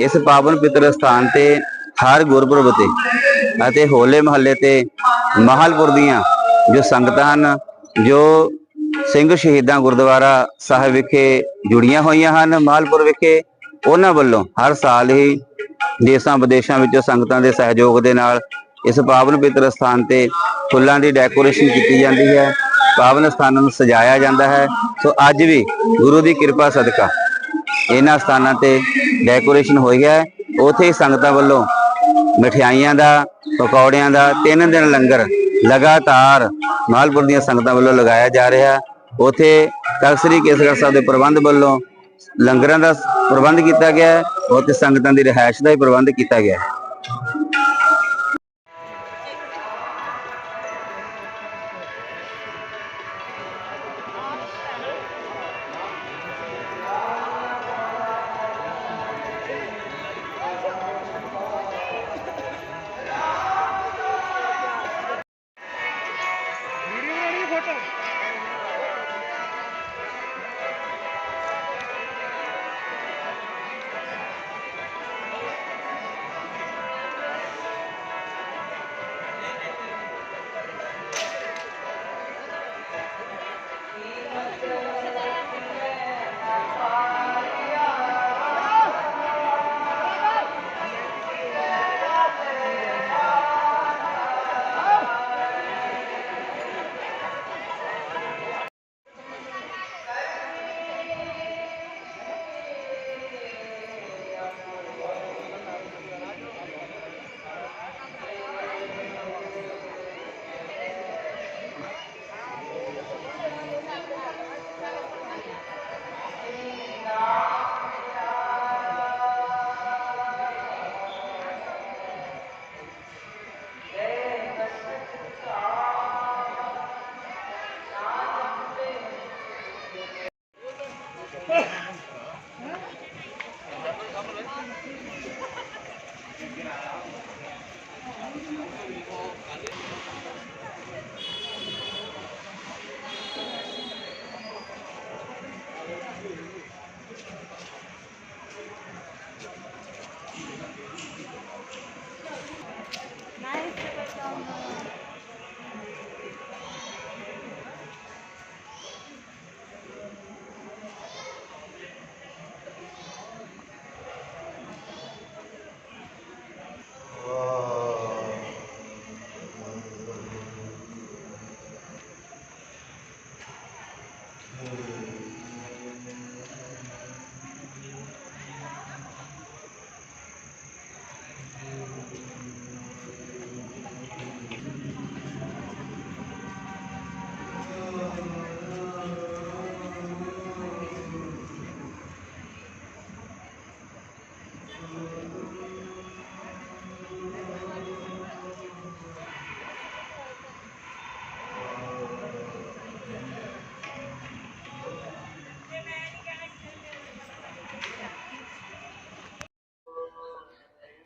ਇਸ ਪਾਵਨ ਪਿੱਤਰ ਸਥਾਨ ਤੇ ਹਰ ਗੁਰਪੁਰਬ ਤੇ ਅਤੇ ਹੋਲੇ ਮਹੱਲੇ ਤੇ ਮਹਾਲਪੁਰ ਦੀਆਂ ਜੋ ਸੰਗਤਾਂ ਹਨ, ਜੋ ਸਿੰਘ ਸ਼ਹੀਦਾਂ ਗੁਰਦੁਆਰਾ ਸਾਹਿਬ ਵਿਖੇ ਜੁੜੀਆਂ ਹੋਈਆਂ ਹਨ ਮਾਲਪੁਰ ਵਿਖੇ, ਉਹਨਾਂ ਵੱਲੋਂ ਹਰ ਸਾਲ ਹੀ ਦੇਸ਼ਾਂ ਵਿਦੇਸ਼ਾਂ ਵਿੱਚੋਂ ਸੰਗਤਾਂ ਦੇ ਸਹਿਯੋਗ ਦੇ ਨਾਲ ਇਸ ਪਾਵਨ ਪਵਿੱਤਰ ਸਥਾਨ ਤੇ ਫੁੱਲਾਂ ਦੀ ਡੈਕੋਰੇਸ਼ਨ ਕੀਤੀ ਜਾਂਦੀ ਹੈ, ਪਾਵਨ ਸਥਾਨਾਂ ਨੂੰ ਸਜਾਇਆ ਜਾਂਦਾ ਹੈ। ਸੋ ਅੱਜ ਵੀ ਗੁਰੂ ਦੀ ਕਿਰਪਾ ਸਦਕਾ। ਇਹਨਾਂ ਸਥਾਨਾਂ ਤੇ ਡੈਕੋਰੇਸ਼ਨ ਹੋਈ ਹੈ। ਉਥੇ ਹੀ ਸੰਗਤਾਂ ਵੱਲੋਂ ਮਠਿਆਈਆਂ ਦਾ, ਪਕੌੜਿਆਂ ਦਾ, ਤਿੰਨ ਦਿਨ ਲੰਗਰ ਲਗਾਤਾਰ ਮਾਲਪੁਰ ਦੀਆਂ ਸੰਗਤਾਂ ਵੱਲੋਂ ਲਗਾਇਆ ਜਾ ਰਿਹਾ ਉਥੇ ਤਖਤ ਸ੍ਰੀ ਕੇਸਗੜ੍ਹ ਸਾਹਿਬ ਦੇ ਪ੍ਰਬੰਧ ਵੱਲੋਂ ਲੰਗਰਾਂ ਦਾ ਪ੍ਰਬੰਧ ਕੀਤਾ ਗਿਆ ਹੈ। ਉਥੇ ਸੰਗਤਾਂ ਦੀ ਰਿਹਾਇਸ਼ ਦਾ ਹੀ ਪ੍ਰਬੰਧ ਕੀਤਾ ਗਿਆ ਹੈ। Oh!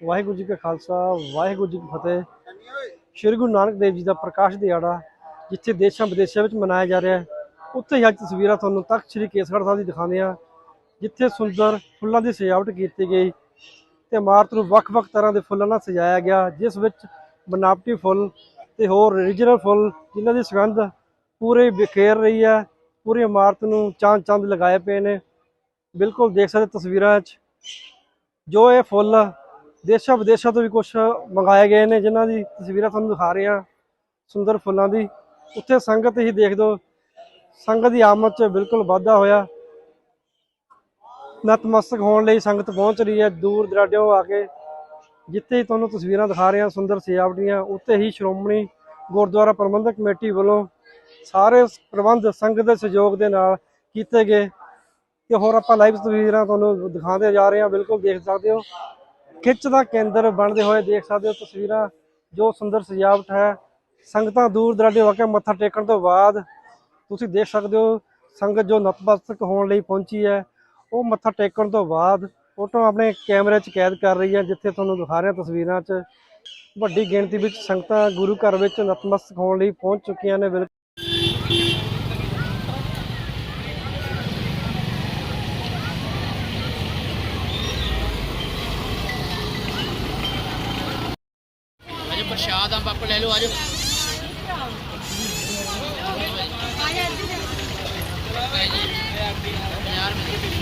ਵਾਹਿਗੁਰੂ ਜੀ ਕਾ ਖਾਲਸਾ, ਵਾਹਿਗੁਰੂ ਜੀ ਕੀ ਫਤਿਹ। ਸ਼੍ਰੀ ਗੁਰੂ ਨਾਨਕ ਦੇਵ ਜੀ ਦਾ ਪ੍ਰਕਾਸ਼ ਦਿਹਾੜਾ, ਜਿੱਥੇ ਦੇਸ਼ਾਂ ਵਿਦੇਸ਼ਾਂ ਵਿੱਚ ਮਨਾਇਆ ਜਾ ਰਿਹਾ ਹੈ, ਉੱਥੇ ਹੀ ਅੱਜ ਤਸਵੀਰਾਂ ਤੁਹਾਨੂੰ ਤਖਤ ਸ਼੍ਰੀ ਕੇਸਗੜ੍ਹ ਸਾਹਿਬ ਦੀ ਦਿਖਾਉਂਦੇ ਹਾਂ, ਜਿੱਥੇ ਸੁੰਦਰ ਫੁੱਲਾਂ ਦੀ ਸਜਾਵਟ ਕੀਤੀ ਗਈ ਤੇ ਇਮਾਰਤ ਨੂੰ ਵੱਖ-ਵੱਖ ਤਰ੍ਹਾਂ ਦੇ ਫੁੱਲਾਂ ਨਾਲ ਸਜਾਇਆ ਗਿਆ, ਜਿਸ ਵਿੱਚ ਬਨਾਵਟੀ ਫੁੱਲ ਤੇ ਹੋਰ ਰੀਜਨਲ ਫੁੱਲ ਜਿਨ੍ਹਾਂ ਦੀ ਸੁਗੰਧ ਪੂਰੇ ਬਿਖੇਰ ਰਹੀ ਹੈ, ਪੂਰੀ ਇਮਾਰਤ ਨੂੰ ਚਾਂਦ ਚੰਦ ਲਗਾਏ ਪਏ ਨੇ। ਬਿਲਕੁਲ ਦੇਖ ਸਕਦੇ ਤਸਵੀਰਾਂ 'ਚ ਜੋ ਇਹ ਫੁੱਲ ਦੇਸ਼ਾਂ ਵਿਦੇਸ਼ਾਂ ਤੋਂ ਵੀ ਕੁਝ ਮੰਗਾਏ ਗਏ ਨੇ, ਜਿਨ੍ਹਾਂ ਦੀ ਤਸਵੀਰਾਂ ਤੁਹਾਨੂੰ ਦਿਖਾ ਰਹੇ ਹਾਂ, ਸੁੰਦਰ ਫੁੱਲਾਂ ਦੀ। ਉੱਥੇ ਸੰਗਤ ਹੀ ਦੇਖ ਦਿਓ ਸੰਗਤ ਦੀ ਆਮਦ 'ਚ ਬਿਲਕੁਲ ਵਾਧਾ ਹੋਇਆ। ਨਤਮਸਤਕ ਹੋਣ ਲਈ ਸੰਗਤ ਪਹੁੰਚ ਰਹੀ ਹੈ, ਦੂਰ ਦਰਾਡਿਓਂ ਆ ਕੇ। ਜਿੱਥੇ ਹੀ ਤੁਹਾਨੂੰ ਤਸਵੀਰਾਂ ਦਿਖਾ ਰਹੇ ਹਾਂ, ਸੁੰਦਰ ਸਜਾਵਟੀਆਂ, ਉੱਥੇ ਹੀ ਸ਼੍ਰੋਮਣੀ ਗੁਰਦੁਆਰਾ ਪ੍ਰਬੰਧਕ ਕਮੇਟੀ ਵੱਲੋਂ ਸਾਰੇ ਪ੍ਰਬੰਧ ਸੰਗਤ ਦੇ ਸਹਿਯੋਗ ਦੇ ਨਾਲ ਕੀਤੇ ਗਏ। ਤੇ ਹੋਰ ਆਪਾਂ ਲਾਈਵ ਤਸਵੀਰਾਂ ਤੁਹਾਨੂੰ ਦਿਖਾਉਂਦੇ ਜਾ ਰਹੇ ਹਾਂ, ਬਿਲਕੁਲ ਦੇਖ ਸਕਦੇ ਹੋ। ਖਿੱਚ ਦਾ ਕੇਂਦਰ ਬਣਦੇ ਹੋਏ ਦੇਖ ਸਕਦੇ ਹੋ ਤਸਵੀਰਾਂ, ਜੋ ਸੁੰਦਰ ਸਜਾਵਟ ਹੈ। ਸੰਗਤਾਂ ਦੂਰ ਦਰਾਡੇ ਹੋ ਕੇ ਮੱਥਾ ਟੇਕਣ ਤੋਂ ਬਾਅਦ ਤੁਸੀਂ ਦੇਖ ਸਕਦੇ ਹੋ, ਸੰਗਤ ਜੋ ਨਤਮਸਤਕ ਹੋਣ ਲਈ ਪਹੁੰਚੀ ਹੈ, ਉਹ ਮੱਥਾ ਟੇਕਣ ਤੋਂ ਬਾਅਦ ਫੋਟੋ ਆਪਣੇ ਕੈਮਰੇ 'ਚ ਕੈਦ ਕਰ ਰਹੀ ਹੈ, ਜਿੱਥੇ ਤੁਹਾਨੂੰ ਦਿਖਾ ਰਿਹਾ ਤਸਵੀਰਾਂ 'ਚ। ਵੱਡੀ ਗਿਣਤੀ ਵਿੱਚ ਸੰਗਤਾਂ ਗੁਰੂ ਘਰ ਵਿੱਚ ਨਤਮਸਤਕ ਹੋਣ ਲਈ ਪਹੁੰਚ ਚੁੱਕੀਆਂ ਨੇ ਬਿਲਕੁਲ ਲੈ ਲਓ ਆਜੋ ਹਰ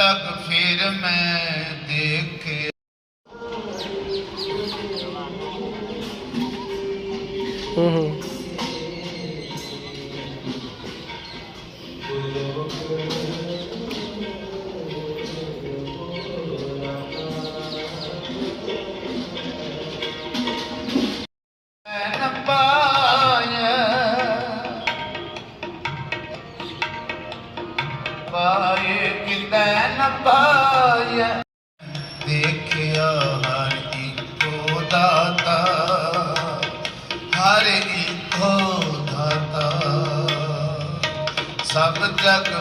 ਜਗ ਫਿਰ ਮੈਂ ਦੇਖੇ। ਹੂੰ ਪਾਏ ਕਿਤੇ ਪਾਇਆ। ਦੇਖਿਆ ਹਰ ਇੱਕੋ ਦਾਤਾ ਹਰ ਇੱਕੋ ਦਾਤਾ। ਸਭ ਜਗ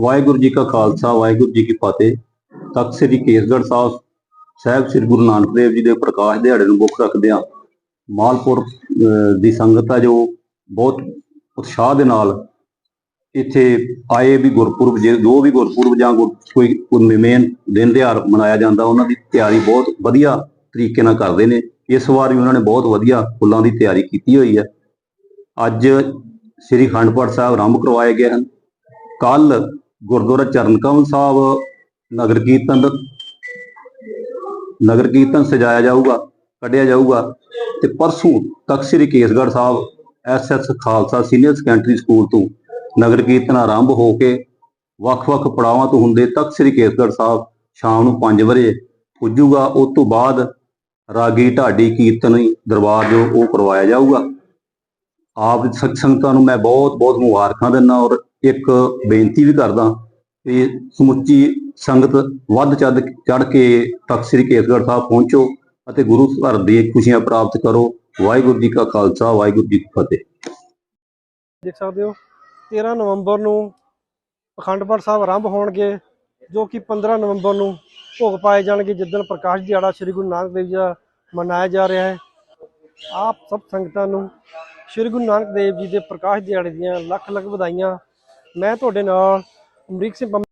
ਵਾਹਿਗੁਰੂ ਜੀ ਕਾ ਖਾਲਸਾ ਵਾਹਿਗੁਰੂ ਜੀ ਕੀ ਫਤਿਹ। ਤਖਤ ਸ੍ਰੀ ਕੇਸਗੜ੍ਹ ਸਾਹਿਬ ਸਾਹਿਬ ਸ੍ਰੀ ਗੁਰੂ ਨਾਨਕ ਦੇਵ ਜੀ ਦੇ ਪ੍ਰਕਾਸ਼ ਦਿਹਾੜੇ ਨੂੰ ਮੁੱਖ ਰੱਖਦੇ ਰੱਖਦਿਆਂ ਮਾਲਪੁਰ ਅਹ, ਦੀ ਸੰਗਤ ਆ ਜੋ ਬਹੁਤ ਉਤਸ਼ਾਹ ਦੇ ਨਾਲ ਇੱਥੇ ਆਏ ਵੀ ਗੁਰਪੁਰਬ ਜੇ ਜੋ ਵੀ ਗੁਰਪੁਰਬ ਜਾਂ ਗੁਰ- ਕੋਈ ਕੋਈ ਮੇਨ ਦਿਨ ਤਿਉਹਾਰ ਮਨਾਇਆ ਜਾਂਦਾ ਉਹਨਾਂ ਦੀ ਤਿਆਰੀ ਬਹੁਤ ਵਧੀਆ ਤਰੀਕੇ ਨਾਲ ਕਰਦੇ ਨੇ। ਇਸ ਵਾਰ ਵੀ ਉਹਨਾਂ ਨੇ ਬਹੁਤ ਵਧੀਆ ਫੁੱਲਾਂ ਦੀ ਤਿਆਰੀ ਕੀਤੀ ਹੋਈ ਹੈ। ਅੱਜ ਸ੍ਰੀ ਅਖੰਡ ਪਾਠ ਸਾਹਿਬ ਆਰੰਭ ਕਰਵਾਏ ਗਏ ਹਨ। ਕੱਲ ਗੁਰਦੁਆਰਾ ਚਰਨ ਕਮਲ ਸਾਹਿਬ, ਨਗਰ ਕੀਰਤਨ ਦਾ- ਨਗਰ ਕੀਰਤਨ ਸਜਾਇਆ ਜਾਊਗਾ, ਕੱਢਿਆ ਜਾਊਗਾ। ਤੇ ਪਰਸੋਂ Takht Sri Keshgarh Sahib SS Khalsa senior secondary school ਤੋਂ ਨਗਰ ਕੀਰਤਨ ਆਰੰਭ ਹੋ ਕੇ ਵੱਖ-ਵੱਖ ਪੜਾਵਾਂ ਤੋਂ ਹੁੰਦੇ ਤਖਤ ਸ੍ਰੀ ਕੇਸਗੜ੍ਹ ਸਾਹਿਬ ਸ਼ਾਮ ਨੂੰ 5 ਵਜੇ ਪੁੱਜੂਗਾ। ਉਸ ਤੋਂ ਬਾਅਦ ਰਾਗੀ ਢਾਡੀ ਕੀਰਤਨੀ ਦਰਬਾਰ ਜੋ ਉਹ ਕਰਵਾਇਆ ਜਾਊਗਾ। ਆਪ ਸਤ ਸੰਗਤਾਂ ਨੂੰ ਮੈਂ ਬਹੁਤ ਬਹੁਤ ਮੁਬਾਰਕਾਂ ਦਿੰਦਾ ਔਰ ਇੱਕ ਬੇਨਤੀ ਵੀ ਕਰਦਾ ਕਿ ਸਮੁੱਚੀ ਸੰਗਤ ਵੱਧ ਚੜ ਚੜ ਕੇ ਤਖਤ ਸ੍ਰੀ ਕੇਸਗੜ੍ਹ ਸਾਹਿਬ ਪਹੁੰਚੋ ਅਤੇ ਗੁਰੂ ਘਰ ਦੀ ਖੁਸ਼ੀਆਂ ਪ੍ਰਾਪਤ ਕਰੋ। ਵਾਹਿਗੁਰੂ ਜੀ ਕਾ ਖਾਲਸਾ, ਵਾਹਿਗੁਰੂ ਜੀ ਕੀ ਫਤਿਹ। ਦੇਖ ਸਕਦੇ ਹੋ 13 ਨਵੰਬਰ ਨੂੰ ਅਖੰਡ ਪਾਠ ਸਾਹਿਬ ਆਰੰਭ ਹੋਣਗੇ, ਜੋ ਕਿ 15 ਨਵੰਬਰ ਨੂੰ ਭੋਗ ਪਾਏ ਜਾਣਗੇ ਜਿੱਦਣ ਪ੍ਰਕਾਸ਼ ਦਿਹਾੜਾ ਸ੍ਰੀ ਗੁਰੂ ਨਾਨਕ ਦੇਵ ਜੀ ਦਾ ਮਨਾਇਆ ਜਾ ਰਿਹਾ ਹੈ। ਆਪ ਸਭ ਸੰਗਤਾਂ ਨੂੰ ਸ੍ਰੀ ਗੁਰੂ ਨਾਨਕ ਦੇਵ ਜੀ ਦੇ ਪ੍ਰਕਾਸ਼ ਦਿਹਾੜੇ ਦੀਆਂ ਲੱਖ ਲੱਖ ਵਧਾਈਆਂ ਮੈਂ ਤੁਹਾਡੇ ਨਾਲ ਅਮਰੀਕ ਸਿੰਘ ਪੰਮ